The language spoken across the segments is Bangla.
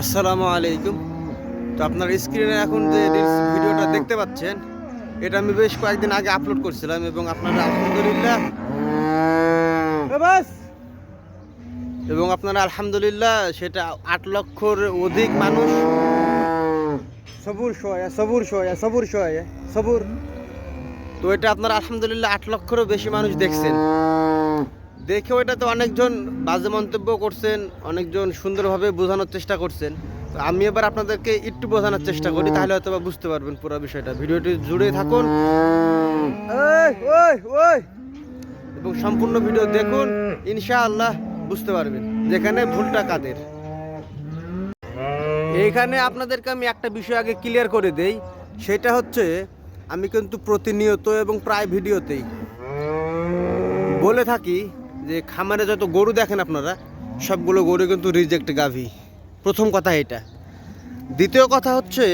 আসসালামু আলাইকুম। তো আপনার স্ক্রিনে এখন যে রিলস ভিডিওটা দেখতে পাচ্ছেন এটা আমি বেশ কয়েকদিন আগে আপলোড করছিলাম এবং আপনারা আলহামদুলিল্লাহ! এবং আপনারা আলহামদুলিল্লাহ সেটা আট লক্ষর অধিক মানুষ সবুর শোয়া সবুর শোয়া সবুর শোয়া সবুর। তো এটা আপনারা আলহামদুলিল্লাহ আট লক্ষরও বেশি মানুষ দেখছেন। দেখেও এটা তো অনেকজন বাজে মন্তব্য করছেন অনেকজন সুন্দরভাবে বোঝানোর চেষ্টা করছেন। তো আমি এবার আপনাদেরকে একটু বোঝানোর চেষ্টা করি তাহলে হয়তো বা বুঝতে পারবেন পুরো বিষয়টা। ভিডিওটি জুড়ে থাকুন। ওই, ওই, ওই। এবং সম্পূর্ণ ভিডিও দেখুন ইনশাআল্লাহ বুঝতে পারবেন যেখানে ভুলটা কাদের। এইখানে আপনাদেরকে আমি একটা বিষয় আগে ক্লিয়ার করে দেই সেটা হচ্ছে আমি কিন্তু প্রতিনিয়ত এবং প্রায় ভিডিওতেই বলে থাকি যে খামারে যত গরু দেখেন আপনারা, সবগুলো গরু কিন্তু রিজেক্ট গাভী। প্রথম কথা এটা। দ্বিতীয় কথা হচ্ছে,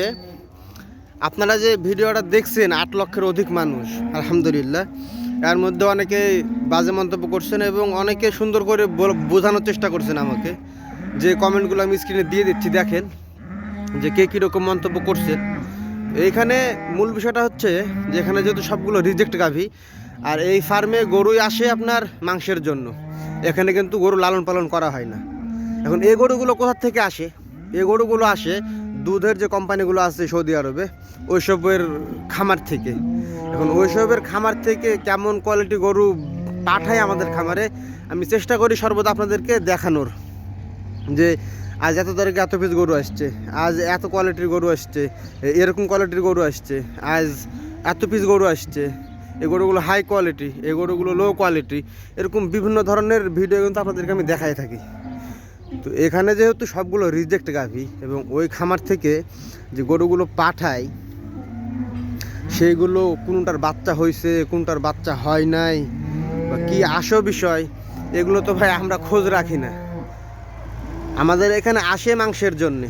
আপনারা যে ভিডিওটা দেখছেন, আট লক্ষের অধিক মানুষ, আলহামদুলিল্লাহ, এর মধ্যে অনেকে বাজে মন্তব্য করছেন এবং অনেকে সুন্দর করে বোঝানোর চেষ্টা করছেন আমাকে। যে কমেন্টগুলো আমি স্ক্রিনে দিয়ে দিচ্ছি, দেখেন, যে কে কীরকম মন্তব্য করছেন। এইখানে মূল বিষয়টা হচ্ছে যে এখানে যেহেতু সবগুলো রিজেক্ট গাভী আর এই ফার্মে গরুই আসে আপনার মাংসের জন্য। এখানে কিন্তু গরু লালন পালন করা হয় না। এখন এই গরুগুলো কোথা থেকে আসে? এই গরুগুলো আসে দুধের যে কোম্পানিগুলো আছে সৌদি আরবে, ওইসবের খামার থেকে। এখন ওইসবের খামার থেকে কেমন কোয়ালিটি গরু পাঠায় আমাদের খামারে, আমি চেষ্টা করি সর্বদা আপনাদেরকে দেখানোর যে আজ এত তারিখে এত পিস গরু আসছে, আজ এত কোয়ালিটির গরু আসছে, এরকম কোয়ালিটির গরু আসছে, আজ এত পিস গরু আসছে। এই গরুগুলো হাই কোয়ালিটি এই গরুগুলো লো কোয়ালিটি এরকম বিভিন্ন ধরনের ভিডিও কিন্তু আপনাদেরকে আমি দেখাই থাকি। তো এখানে যেহেতু সবগুলো রিজেক্ট গাভি এবং ওই খামার থেকে যে গরুগুলো পাঠায় সেইগুলো কোনটার বাচ্চা হয়েছে কোনটার বাচ্চা হয় নাই, বা কী আসো বিষয়, এগুলো তো ভাই আমরা খোঁজ রাখি না। আমাদের এখানে আসে মাংসের জন্যে।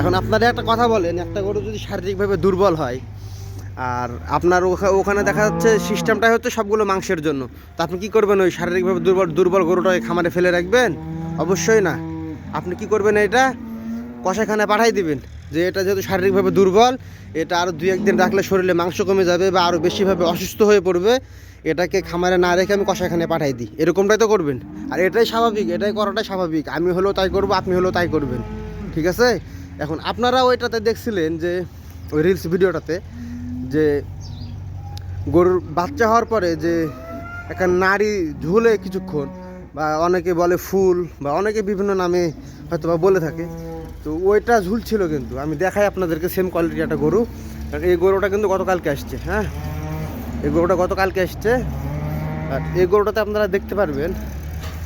এখন আপনারা একটা কথা বলেন, একটা গরু যদি শারীরিকভাবে দুর্বল হয় আর আপনার ওখা- ওখানে দেখা যাচ্ছে সিস্টেমটাই হচ্ছে সবগুলো মাংসের জন্য। তো আপনি কি করবেন ওই শারীরিকভাবে দুর্বল দুর্বল গরুটাকে খামারে ফেলে রাখবেন? অবশ্যই না। আপনি কি করবেন এটা? কষাখানে পাঠাই দিবেন যে এটা যেহেতু শারীরিকভাবে দুর্বল, এটা আরও দুই, একদিন রাখলে শরীরে মাংস কমে যাবে বা আরও বেশিভাবে অসুস্থ হয়ে পড়বে, এটাকে খামারে না রেখে আমি কষাখানে পাঠাই দিই। এরকমটাই তো করবেন। আর এটাই স্বাভাবিক, এটাই করাটাই স্বাভাবিক। আমি হলেও তাই করব, আপনি হলেও তাই করবেন। ঠিক আছে? এখন আপনারা ওইটাতে দেখছিলেন যে, ওই রিলস ভিডিওটাতে যে গরুর বাচ্চা হওয়ার পরে যে একটা নারী ঝুলে কিছুক্ষণ, বা অনেকে বলে ফুল, বা অনেকে বিভিন্ন নামে হয়তো বা বলে থাকে, তো ওইটা ঝুলছিল কিন্তু। আমি দেখাই আপনাদেরকে সেম কোয়ালিটি একটা গরু। এই গরুটা কিন্তু গতকালকে আসছে হ্যাঁ? এই গরুটা গতকালকে আসছে। আর এই গরুটাতে আপনারা দেখতে পারবেন,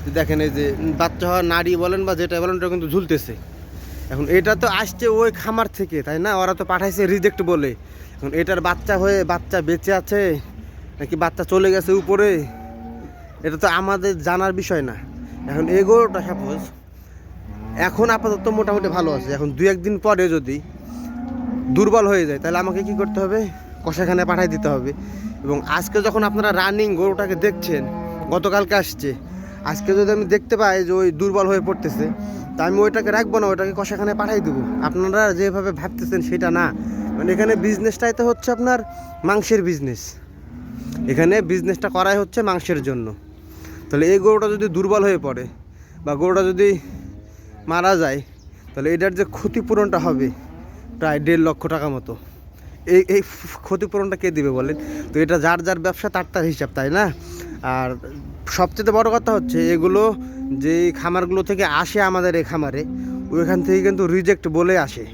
যে দেখেন এই যে বাচ্চা হওয়া নারী বলেন বা যেটা বলেন, ওটা কিন্তু ঝুলতেছে। এখন এটা তো আসছে ওই খামার থেকে, তাই না? ওরা তো পাঠাইছে রিজেক্ট বলে। এখন এটার বাচ্চা হয়ে বাচ্চা বেঁচে আছে, নাকি বাচ্চা চলে গেছে উপরে? এটা তো আমাদের জানার বিষয় না। এখন এই গরুটা সাপোজ এখন আপাতত মোটামুটি ভালো আছে। এখন দু একদিন পরে যদি দুর্বল হয়ে যায়, তাহলে আমাকে কি করতে হবে? কষাখানে পাঠাই দিতে হবে। এবং আজকে যখন আপনারা রানিং গরুটাকে দেখছেন, গতকালকে আসছে, আজকে যদি আমি দেখতে পাই যে ওই দুর্বল হয়ে পড়তেছে, তা আমি ওইটাকে রাখব না, ওইটাকে কষাখানে পাঠাই দেবো। আপনারা যেভাবে ভাবতেছেন সেটা না। মানে এখানে বিজনেসটাই তো হচ্ছে আপনার মাংসের বিজনেস এখানে বিজনেসটা করাই হচ্ছে মাংসের জন্য। তাহলে এই গরুটা যদি দুর্বল হয়ে পড়ে বা গরুটা যদি মারা যায়, তাহলে এটার যে ক্ষতিপূরণটা হবে প্রায় দেড় লক্ষ টাকা মতো। এই এই ক্ষতিপূরণটা কে দিবে বলেন? তো এটা যার যার ব্যবসা, তার তার হিসাব, তাই না? আর সবচেয়ে বড় কথা হচ্ছে এগুলো যে খামারগুলো থেকে আসে আমাদের এই খামারে, ওইখান থেকে কিন্তু রিজেক্ট বলে আসে।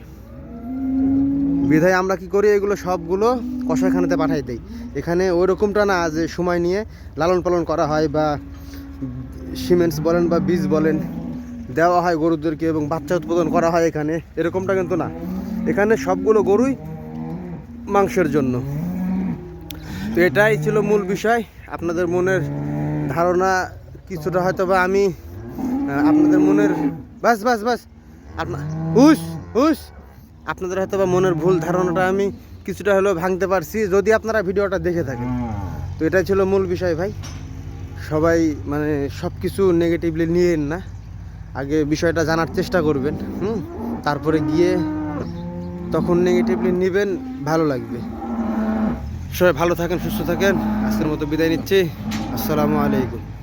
বিধায় আমরা কি করি? এগুলো সবগুলো কষাইখানাতে পাঠাই দিই। এখানে ওই রকমটা না যে সময় নিয়ে লালন পালন করা হয় বা সিমেন্টস বলেন বা বীজ বলেন, দেওয়া হয় গরুদেরকে এবং বাচ্চা উৎপাদন করা হয় এখানে। এরকমটা কিন্তু না। এখানে সবগুলো গরুই মাংসের জন্য। তো এটাই ছিল মূল বিষয়। আপনাদের মনের ধারণা কিছুটা হয়তো বা আমি আপনাদের মনের বাস বাস বাস। আপনার হুস হুস। আপনাদের হয়তো বা মনের ভুল ধারণাটা আমি কিছুটা হলেও ভাঙতে পারছি যদি আপনারা ভিডিওটা দেখে থাকেন। তো এটাই ছিল মূল বিষয় ভাই। সবাই মানে সব কিছু নেগেটিভলি নিয়েন না। আগে বিষয়টা জানার চেষ্টা করবেন হুম? তারপরে গিয়ে তখন নেগেটিভলি নেবেন ভালো লাগবে। সবাই ভালো থাকেন সুস্থ থাকেন। আজকের মতো বিদায় নিচ্ছি। আসসালামু আলাইকুম।